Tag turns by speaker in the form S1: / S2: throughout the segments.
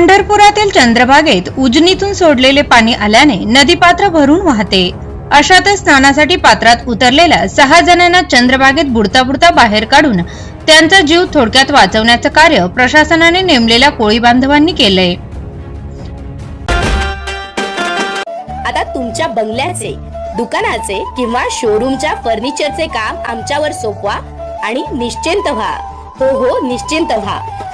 S1: पंढरपुरातील चंद्रभागेत उजनीतून सोडलेले पाणी आल्याने नदीपात्र भरून वाहते. अशातच स्नानासाठी पात्रात उतरलेल्या सहा जणांना चंद्रभागेत बुडता बुडता बाहेर काढून त्यांचा जीव थोडक्यात वाचवण्याचं कार्य प्रशासनाने नेमलेल्या कोळी बांधवांनी केलंय.
S2: आता तुमच्या बंगल्याचे दुकानाचे किंवा शोरूमच्या फर्निचरचे काम आमच्यावर सोपवा आणि निश्चिंत व्हा. हो हो निश्चिंत व्हा.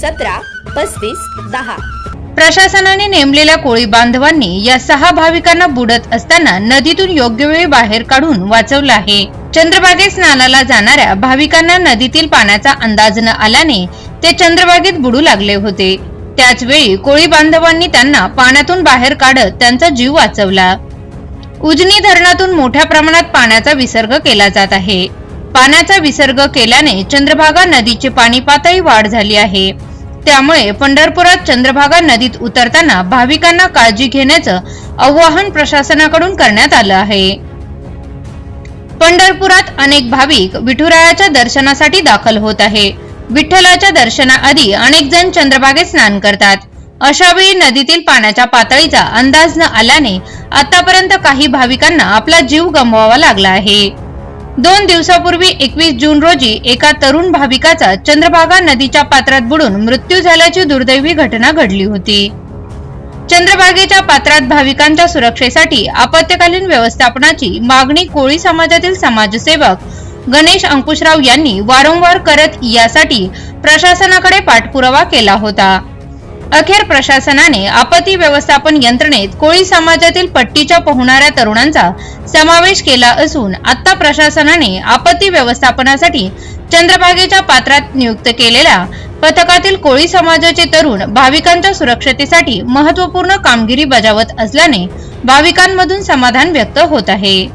S2: सतरा पस्तीस दहा.
S1: प्रशासनाने नेमलेल्या कोळी बांधवांनी या सहा भाविकांना बुडत असताना नदीतून योग्य वेळी बाहेर काढून वाचवलं आहे. चंद्रभागेत स्नानाला जाणाऱ्या भाविकांना नदीतील पाण्याचा अंदाज न आल्याने ते चंद्रभागेत बुडू लागले होते. त्याच वेळी कोळी बांधवांनी त्यांना पाण्यातून बाहेर काढत त्यांचा जीव वाचवला. उजनी धरणातून मोठ्या प्रमाणात पाण्याचा विसर्ग केला जात आहे. पाण्याचा विसर्ग केल्याने चंद्रभागा नदीची पाणी पातळी वाढ झाली आहे. त्यामुळे पंढरपुरात चंद्रभागा नदीत उतरताना भाविकांना काळजी घेण्याचं आवाहन प्रशासनाकडून करण्यात आलं आहे. पंढरपुरात अनेक भाविक विठुरायाच्या दर्शनासाठी दाखल होत आहे. विठ्ठलाच्या दर्शनाआधी अनेक जण चंद्रभागेत स्नान करतात. अशावेळी नदीतील पाण्याच्या पातळीचा अंदाज न आल्याने आतापर्यंत काही भाविकांना आपला जीव गमवावा लागला आहे. दोन दिवसापूर्वी एकवीस जून रोजी एका तरुण भाविकाचा चंद्रभागा नदीच्या पात्रात बुडून मृत्यू झाल्याची दुर्दैवी घटना घडली होती. चंद्रभागेच्या पात्रात भाविकांच्या सुरक्षेसाठी आपत्कालीन व्यवस्थापनाची मागणी कोळी समाजातील समाजसेवक गणेश अंकुशराव यांनी वारंवार करत यासाठी प्रशासनाकडे पाठपुरावा केला होता. अखेर प्रशासनाने आपत्ती व्यवस्थापन यंत्रणेत कोळी समाजातील पट्टीच्या पोहणाऱ्या तरुणांचा समावेश केला असून आता प्रशासनाने आपत्ती व्यवस्थापनासाठी चंद्रभागेच्या पात्रात नियुक्त केलेल्या पथकातील कोळी समाजाचे तरुण भाविकांच्या सुरक्षतेसाठी महत्त्वपूर्ण कामगिरी बजावत असल्याने भाविकांमधून समाधान व्यक्त होत आहे.